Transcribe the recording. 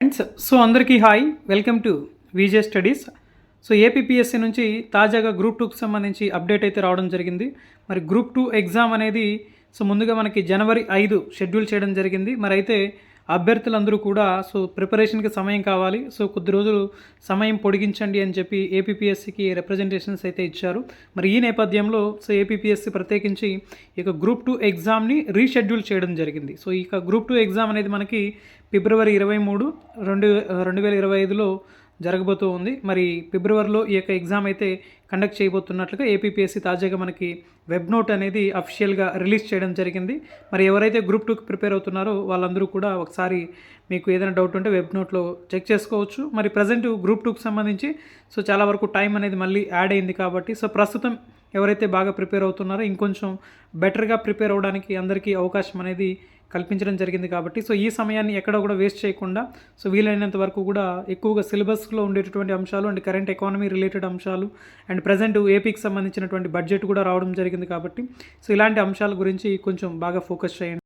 Friends so అందరికీ hi welcome to VJ studies so APPSC నుంచి తాజాగా గ్రూప్ టూకి సంబంధించి అప్డేట్ అయితే రావడం జరిగింది. మరి గ్రూప్ టూ ఎగ్జామ్ అనేది సో ముందుగా మనకి జనవరి ఐదు షెడ్యూల్ చేయడం జరిగింది. మరి అయితే అభ్యర్థులందరూ కూడా సో ప్రిపరేషన్కి సమయం కావాలి. సో కొద్ది రోజులు సమయం పొడిగించండి అని చెప్పి ఏపీపీఎస్సీకి రిప్రజెంటేషన్స్ అయితే ఇచ్చారు. మరి ఈ నేపథ్యంలో సో ఏపీపీఎస్సీ ప్రత్యేకించి ఇక గ్రూప్ టూ ఎగ్జామ్ని రీషెడ్యూల్ చేయడం జరిగింది. సో ఇక గ్రూప్ టూ ఎగ్జామ్ అనేది మనకి ఫిబ్రవరి ఇరవై మూడు రెండు రెండు వేల ఇరవై ఐదులో జరగబోతూ ఉంది. మరి ఫిబ్రవరిలో ఈ యొక్క ఎగ్జామ్ అయితే కండక్ట్ చేయబోతున్నట్లుగా ఏపీపీఎస్సీ తాజాగా మనకి వెబ్ నోట్ అనేది అఫిషియల్గా రిలీజ్ చేయడం జరిగింది. మరి ఎవరైతే గ్రూప్ టూకి ప్రిపేర్ అవుతున్నారో వాళ్ళందరూ కూడా ఒకసారి మీకు ఏదైనా డౌట్ ఉంటే వెబ్ నోట్లో చెక్ చేసుకోవచ్చు. మరి ప్రజెంట్ గ్రూప్ టూకి సంబంధించి సో చాలా వరకు టైం అనేది మళ్ళీ యాడ్ అయింది కాబట్టి సో ప్రస్తుతం ఎవరైతే బాగా ప్రిపేర్ అవుతున్నారో ఇంకొంచెం బెటర్గా ప్రిపేర్ అవ్వడానికి అందరికీ అవకాశం అనేది కల్పించడం జరిగింది కాబట్టి సో ఈ సమయాన్ని ఎక్కడ కూడా వేస్ట్ చేయకుండా సో వీలైనంత వరకు కూడా ఎక్కువగా సిలబస్లో ఉండేటటువంటి అంశాలు అండ్ కరెంట్ ఎకానమీ రిలేటెడ్ అంశాలు అండ్ ప్రజెంట్ ఏపీకి సంబంధించినటువంటి బడ్జెట్ కూడా రావడం జరిగింది కాబట్టి సో ఇలాంటి అంశాల గురించి కొంచెం బాగా ఫోకస్ చేయండి.